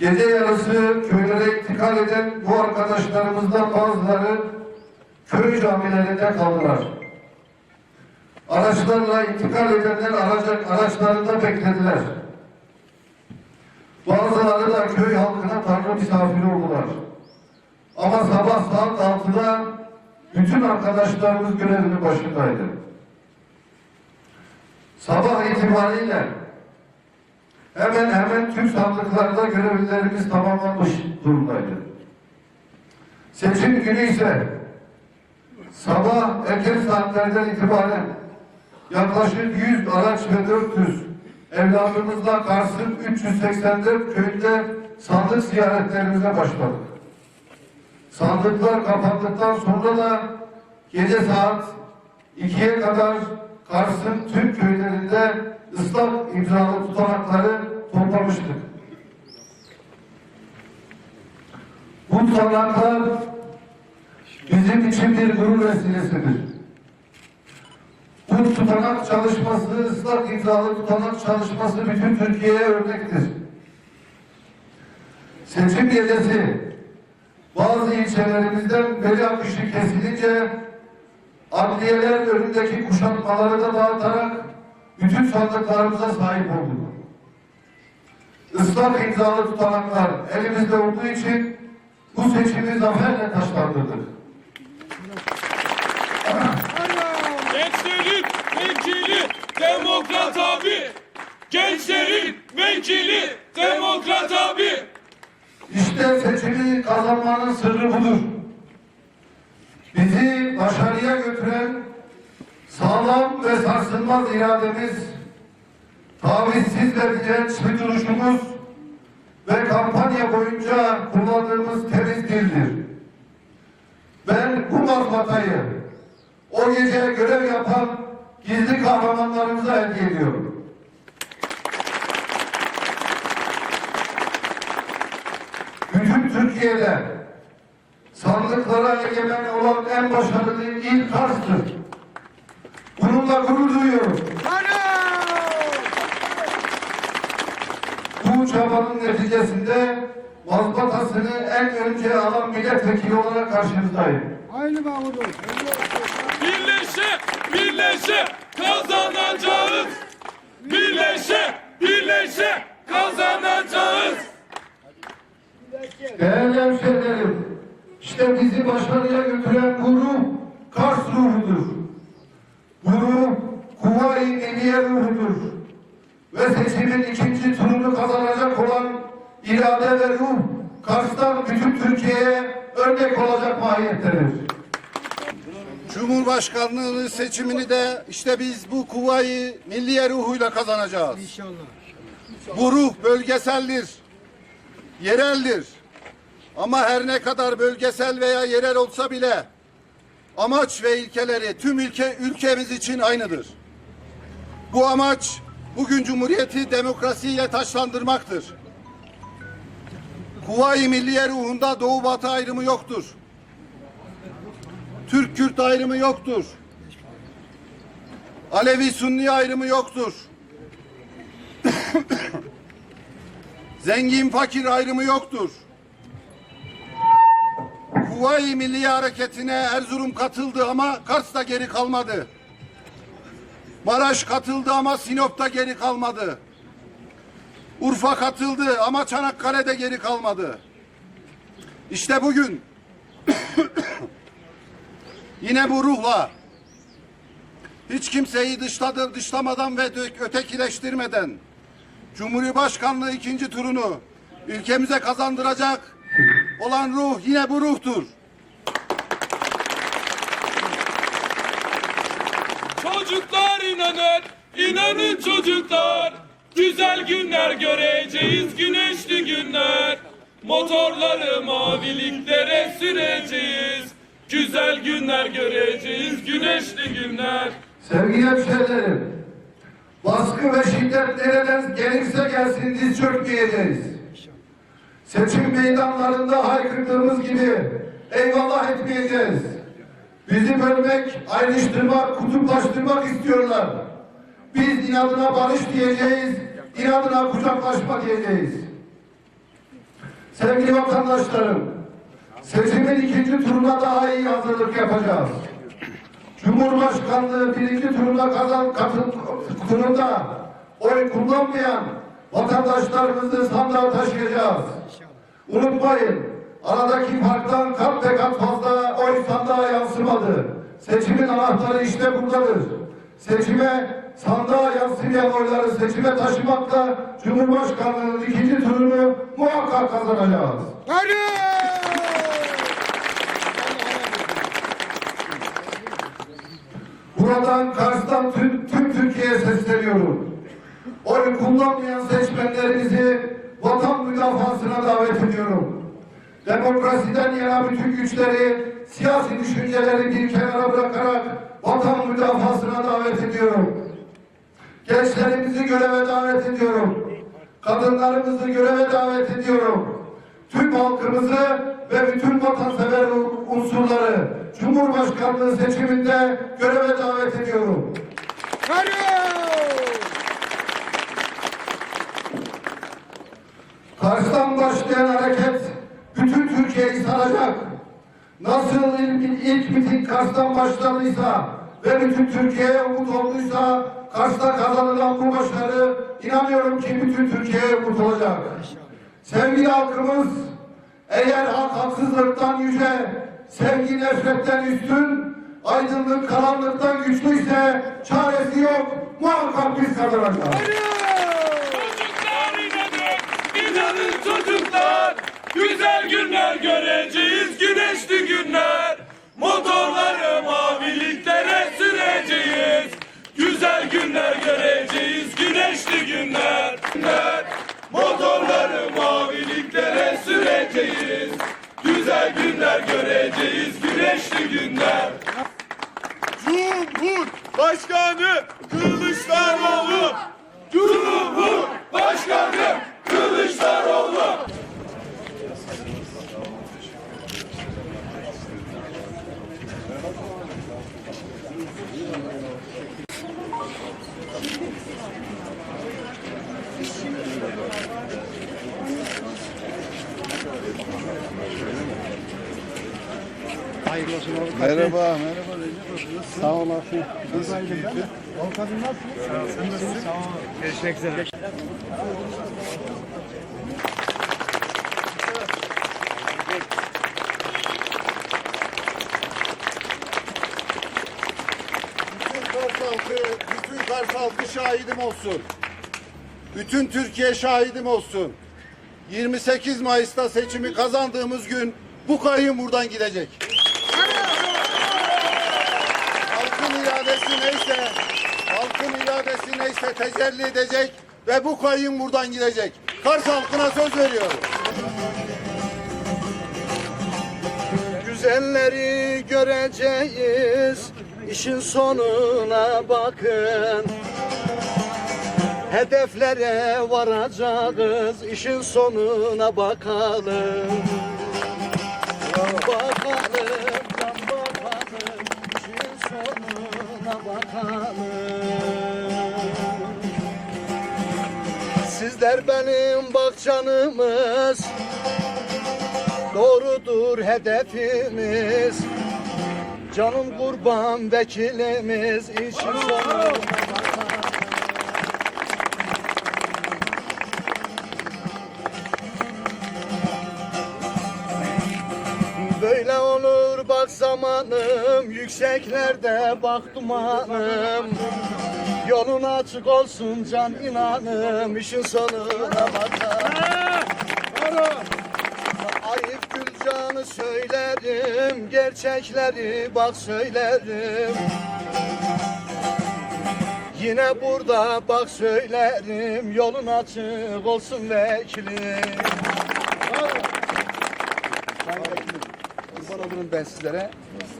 Gece yarısı köylere intikal eden bu arkadaşlarımızdan bazıları köy camilerinde kaldılar. Araçlarla intikal edenler araca, araçlarında beklediler. Bazıları da köy halkına tanrı misafiri oldular. Ama sabah saat 6'da bütün arkadaşlarımız görevinin başındaydı. Sabah itibariyle hemen hemen tüm sandıklarda görevlilerimiz tamamlanmış durumdaydı. Seçim günü ise sabah erken saatlerden itibaren yaklaşık 100 araç ve 400 evladımızla Kars'ın 384 köyünde sandık ziyaretlerimize başladık. Sandıklar kapandıktan sonra da gece saat 2'ye kadar Kars'ın tüm köylerinde ıslak imzalı tutanakları toplamıştık. Bu tutanaklar bizim için bir gurur vesilesidir. Bu tutanak çalışması, ıslak imzalı tutanak çalışması bütün Türkiye'ye örnektir. Seçim gecesi bazı ilçelerimizden veri akışı kesilince adliyeler önündeki kuşatmaları da dağıtarak bütün sandıklarımıza sahip olduk. Islak imzalı tutanaklar elimizde olduğu için bu seçimi zaferle taşlandırdık. Gençlerin vekili Demokrat abi. Gençlerin vekili Demokrat abi. İşte seçimi kazanmanın sırrı budur. Başarıya götüren sağlam ve sarsılmaz irademiz, tavizsiz ve direnç duruşumuz ve kampanya boyunca kullandığımız temiz dildir. Ben bu mazbatayı o gece görev yapan gizli kahramanlarımıza hediye ediyorum. bütün Türkiye'de sandıklara egemen olan en başarılı il Kars'tır. Bununla gurur duyuyorum. Bu çabanın neticesinde mazbatasını en önce alan milletvekili olarak karşınızdayım. Aynı Mahmut'um. Birleşe birleşe kazanacağız. Birleşe birleşe kazanacağız. Değerli hemşehrilerim, işte bizi başarıya götüren bu ruh Kars ruhudur. Bu ruh Kuvayi Milliye ruhudur. Ve seçimin ikinci turunu kazanacak olan irade ve ruh Kars'tan bütün Türkiye'ye örnek olacak mahiyettedir. Cumhurbaşkanlığı seçimini de işte biz bu kuvayı milliye ruhuyla kazanacağız. İnşallah. Bu ruh bölgeseldir, yereldir. Ama her ne kadar bölgesel veya yerel olsa bile amaç ve ilkeleri tüm ülke ülkemiz için aynıdır. Bu amaç bugün Cumhuriyeti demokrasiyle taşlandırmaktır. Kuvayi Milliye ruhunda Doğu Batı ayrımı yoktur. Türk-Kürt ayrımı yoktur. Alevi-Sunni ayrımı yoktur. Zengin fakir ayrımı yoktur. Kuvayi Milli Hareketi'ne Erzurum katıldı ama Kars'ta geri kalmadı. Maraş katıldı ama Sinop'ta geri kalmadı. Urfa katıldı ama Çanakkale'de geri kalmadı. İşte bugün yine bu ruhla hiç kimseyi dışladı, dışlamadan ve ötekileştirmeden Cumhurbaşkanlığı ikinci turunu ülkemize kazandıracak olan ruh yine bu ruhtur. Çocuklar inanın, inanın çocuklar. Güzel günler göreceğiz, güneşli günler. Motorları maviliklere süreceğiz. Güzel günler göreceğiz, güneşli günler. Sevgili hemşehrilerim, baskı ve şiddet nereden gelirse gelsin diz çökmeyeceğiz. Seçim meydanlarında haykırdığımız gibi eyvallah etmeyeceğiz. Bizi bölmek, ayrıştırmak, kutuplaştırmak istiyorlar. Biz inadına barış diyeceğiz, inadına kucaklaşma diyeceğiz. Sevgili vatandaşlarım, seçimin ikinci turuna daha iyi hazırlık yapacağız. Cumhurbaşkanlığı birinci turuna kazan katıl turunda oy kullanmayan vatandaşlarımızı sandığa taşıyacağız. Unutmayın, aradaki farktan kat ve kat fazla oy sandığa yansımadı. Seçimin anahtarı işte buradadır. Seçime sandığa yansımayan oyları seçime taşımakla Cumhurbaşkanlığı'nın ikinci turunu muhakkak kazanacağız. Buradan Kars'tan tüm, tüm Türkiye'ye sesleniyorum. Oy kullanmayan seçmenlerimizi vatan müdafasına davet ediyorum. Demokrasiden yana bütün güçleri, siyasi düşünceleri bir kenara bırakarak vatan müdafasına davet ediyorum. Gençlerimizi göreve davet ediyorum. Kadınlarımızı göreve davet ediyorum. Tüm halkımızı ve bütün vatansever unsurları Cumhurbaşkanlığı seçiminde göreve davet ediyorum. Kars'tan başlayan hareket bütün Türkiye'yi saracak. Nasıl ilk, ilk miting Kars'tan başladıysa ve bütün Türkiye'ye umut olduysa Kars'ta kazanılan bu başarı inanıyorum ki bütün Türkiye'ye umut olacak. Sevgili halkımız eğer hak haksızlıktan yüce, sevgi nefretten üstün, aydınlık karanlıktan güçlüyse çaresi yok, muhakkak biz kazanacağız. İnanın çocuklar. Güzel günler göreceğiz, güneşli günler. Motorları maviliklere süreceğiz. Güzel günler göreceğiz, güneşli günler. günler. Motorları maviliklere süreceğiz. Güzel günler göreceğiz, güneşli günler. Cumhurbaşkanı Kılıçdaroğlu Cumhurbaşkanı Kılıçdaroğlu Merhaba, merhaba Recep. Sağ olasın. Nasıl keyfi? Bütün Kars halkı, bütün Kars halkı şahidim olsun. Bütün Türkiye şahidim olsun. 28 Mayıs'ta seçimi kazandığımız gün bu kayın buradan gidecek. Halkın iradesi neyse, halkın iradesi neyse tecelli edecek ve bu kayın buradan gidecek. Kars halkına söz veriyorum. Güzelleri göreceğiz, işin sonuna bakın. Hedeflere varacağız, işin sonuna bakalım. Bakalım, Sizler benim bakcanımız, Doğrudur hedefimiz. Canım kurban vekilimiz. İşin sonu zamanım Yükseklerde bak dumanım Yolun açık olsun can inanım işin sonuna bakalım Ayıp Gülcan'ı söylerim Gerçekleri bak söylerim. Yine burada bak söylerim Yolun açık olsun vekilim. Kurban olurum ben sizlere.